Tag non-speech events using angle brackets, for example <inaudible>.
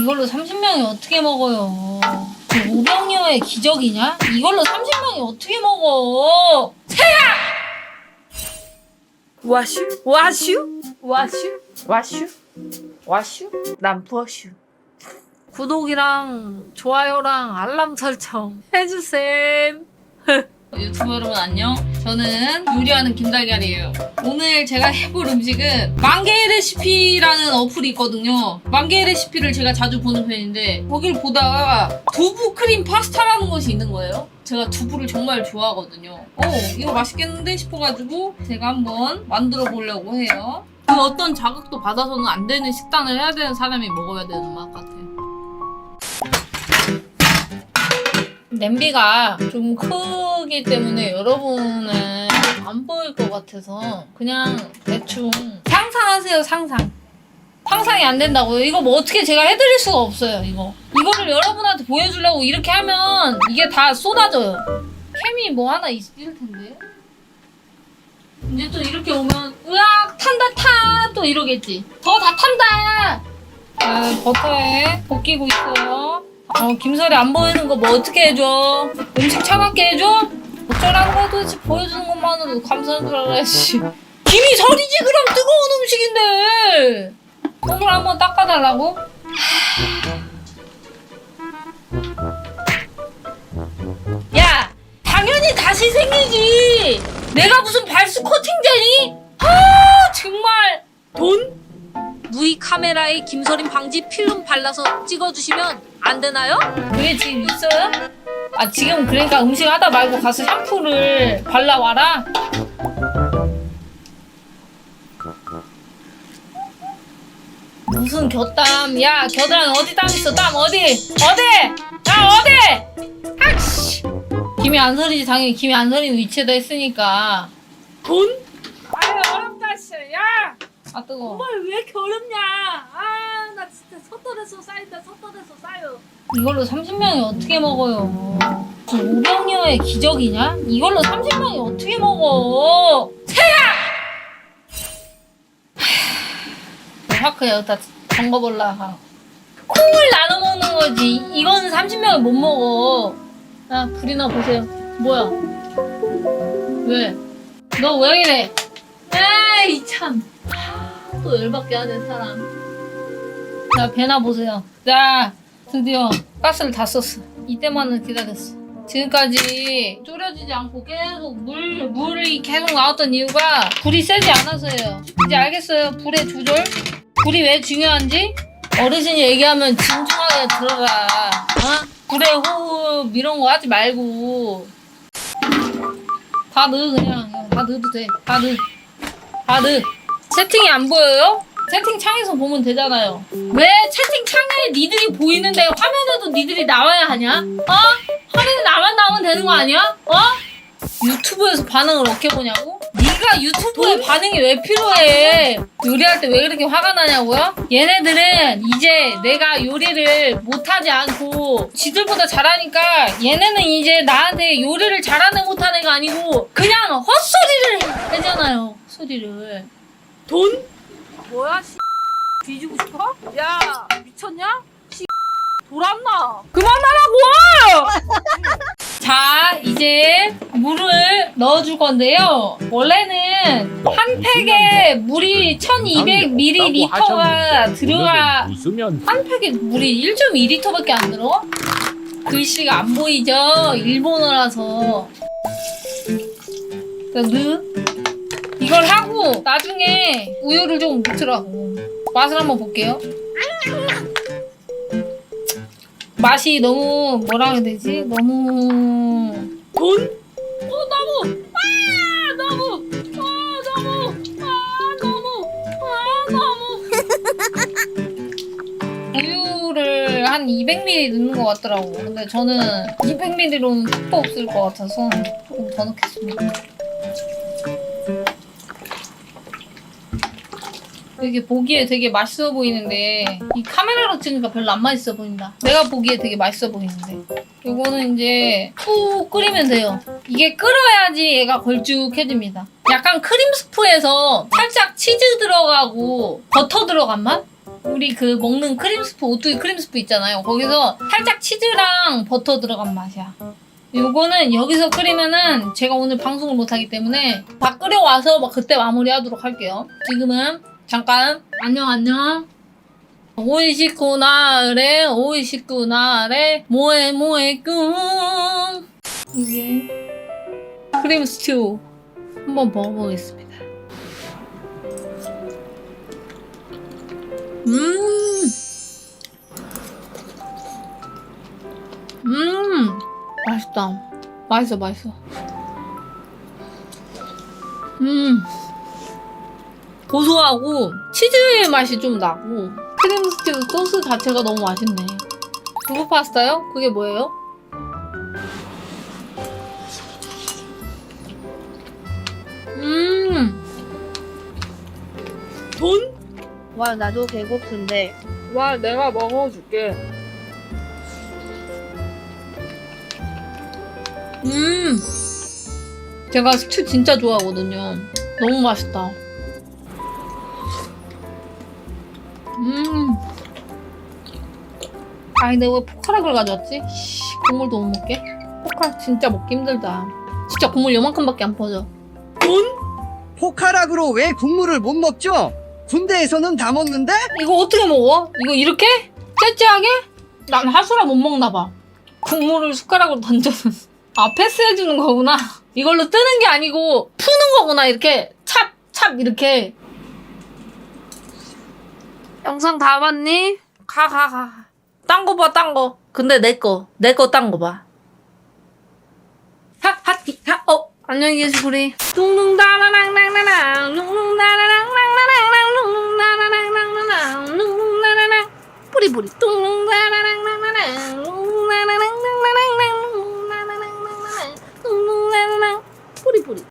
이걸로 30명이 어떻게 먹어요? 그 우병녀의 기적이냐? 이걸로 30명이 어떻게 먹어? 와슈? 와슈? 와슈? 와슈? 와슈? 난 부어슈. 구독이랑 좋아요랑 알람 설정 해주셈. <laughs> 유튜브 여러분 안녕. 저는 요리하는 김달걀이에요. 오늘 제가 해볼 음식은 만개 레시피라는 어플이 있거든요. 만개 레시피를 제가 자주 보는 편인데 거길 보다가 두부 크림 파스타라는 것이 있는 거예요. 제가 두부를 정말 좋아하거든요. 어, 이거 맛있겠는데 싶어가지고 제가 한번 만들어 보려고 해요. 그 어떤 자극도 받아서는 안 되는 식단을 해야 되는 사람이 먹어야 되는 맛 같아요. 냄비가 좀 크기 때문에 여러분은 안 보일 것 같아서 그냥 대충 상상하세요 상상. 상상이 안 된다고요? 이거 뭐 어떻게 제가 해드릴 수가 없어요 이거. 이거를 여러분한테 보여주려고 이렇게 하면 이게 다 쏟아져요. 캠이 뭐 하나 있을 텐데. 이제 또 이렇게 오면 으악 탄다 타! 또 이러겠지. 더 다 탄다! 아, 버터에 볶이고 있어요 어, 김설이 안 보이는 거 뭐 어떻게 해줘? 음식 차갑게 해줘? 어쩌라는 거야 도대체 보여주는 것만으로도 감사한 줄 알아야지. 김이 설이지 그럼 뜨거운 음식인데. 손을 한번 닦아달라고? 야, 당연히 다시 생기지. 내가 무슨 발수 코팅제니? 무이 카메라에 김서림 방지 필름 발라서 찍어주시면 안 되나요? 그게 지금 있어요? 아 지금 그러니까 음식 하다 말고 가서 샴푸를 발라와라? 무슨 곁땀 야 겨드랑이 어디 땀 있어 땀 어디 어디 야 어디 아씨 김이 안 서리지 당연히 김이 안 서리는 위치에다 했으니까 돈? 아유 아 뜨거워 정말 왜 이렇게 어렵냐? 아 나 진짜 섰더래서 쌓인다 섰더래서 쌓여. 이걸로 30명이 어떻게 먹어요? 저 우병녀의 기적이냐? 이걸로 30명이 어떻게 먹어? 화크야? 여기다 담궈볼라. 콩을 나눠 먹는 거지. 이건 30명이 못 먹어. 야 불이나 보세요. 뭐야? 왜? 너 왜 이래? 에이 참 또 열받게 하는 사람. 자 배나 보세요. 자 드디어 가스를 다 썼어. 이때만을 기다렸어. 지금까지 졸여지지 않고 계속 물, 물이 계속 나왔던 이유가 불이 세지 않아서예요. 이제 알겠어요? 불의 조절? 불이 왜 중요한지? 어르신이 얘기하면 진중하게 들어라. 어? 불의 호흡 이런 거 하지 말고. 다 넣어 그냥. 다 넣어도 돼 다 넣어. 다 넣어 채팅이 안 보여요? 채팅창에서 보면 되잖아요 왜 채팅창에 니들이 보이는데 화면에도 니들이 나와야 하냐? 어? 화면에 나만 나오면 되는 거 아니야? 어? 유튜브에서 반응을 어떻게 보냐고? 네가 유튜브에 반응이 왜 필요해? 요리할 때 왜 그렇게 화가 나냐고요? 얘네들은 이제 내가 요리를 못하지 않고 지들보다 잘하니까 얘네는 이제 나한테 요리를 잘하는 못하는 가 아니고 그냥 헛소리를 하잖아요. 헛소리를. 돈? 뭐야 씨. 뒤지고 싶어? 야 미쳤냐? 씨. 돌았나? 그만하라고! <laughs> 자, 이제 물을 넣어줄 건데요. 원래는 한 팩에 물이 1200ml가 들어가, 웃으면 한 팩에 물이 1.2리터밖에 안 들어? 글씨가 안 보이죠? 일본어라서. 자, 넣. 이걸 하고 나중에 우유를 좀 넣더라고. 맛을 한번 볼게요. 맛이 너무 뭐라 해야 되지? 너무 돈? 어 너무 아 너무 아 너무 아 너무 아 너무 <laughs> 우유를 한 200ml 넣는 것 같더라고. 근데 저는 200ml로는 택도 없을 것 같아서 조금 더 넣겠습니다. 되게 보기에 되게 맛있어 보이는데 이 카메라로 찍으니까 별로 안 맛있어 보인다. 내가 보기에 되게 맛있어 보이는데. 이거는 이제 푹 끓이면 돼요. 이게 끓어야지 얘가 걸쭉해집니다. 약간 크림 스프에서 살짝 치즈 들어가고 버터 들어간 맛? 우리 그 먹는 크림 스프 오뚜기 크림 스프 있잖아요. 거기서 살짝 치즈랑 버터 들어간 맛이야. 요거는 여기서 끓이면은 제가 오늘 방송을 못 하기 때문에 다 끓여와서 막 그때 마무리하도록 할게요. 지금은 잠깐 안녕 안녕. 오이시쿠나레 오이시쿠나레 모에 모에 꿍 이게 크림 스튜 한번 먹어보겠습니다. 음, 음, 맛있다. 맛있어, 맛있어. 음, 고소하고 치즈의 맛이 좀 나고 크림 스튜 소스 자체가 너무 맛있네. 두부 파스타요? 그게 뭐예요? 음, 돈? 와 나도 배고픈데 와, 내가 먹어줄게. 음, 제가 스튜 진짜 좋아하거든요. 너무 맛있다. 음. 아니, 근데 왜 포카락을 가져왔지? 씨, 국물도 못 먹게? 포카락 진짜 먹기 힘들다. 진짜 국물 요만큼밖에 안 퍼져. 포카락으로 왜 국물을 못 먹죠? 군대에서는 다 먹는데? 이거 어떻게 먹어? 이거 이렇게? 째째하게? 난 하수라 못 먹나 봐. 국물을 숟가락으로 던져서 <laughs> 아 패스해주는 거구나. 이걸로 뜨는 게 아니고 푸는 거구나. 이렇게 찹, 찹 이렇게. 영상 다 봤니? 가, 가, 가. 딴 거 봐, 딴 거. 근데 내 거. 내 거 딴 거 봐. 하, 하, 히, 하, 어. 안녕히 계시, 우리. 둥둥 다라랑랑랑랑,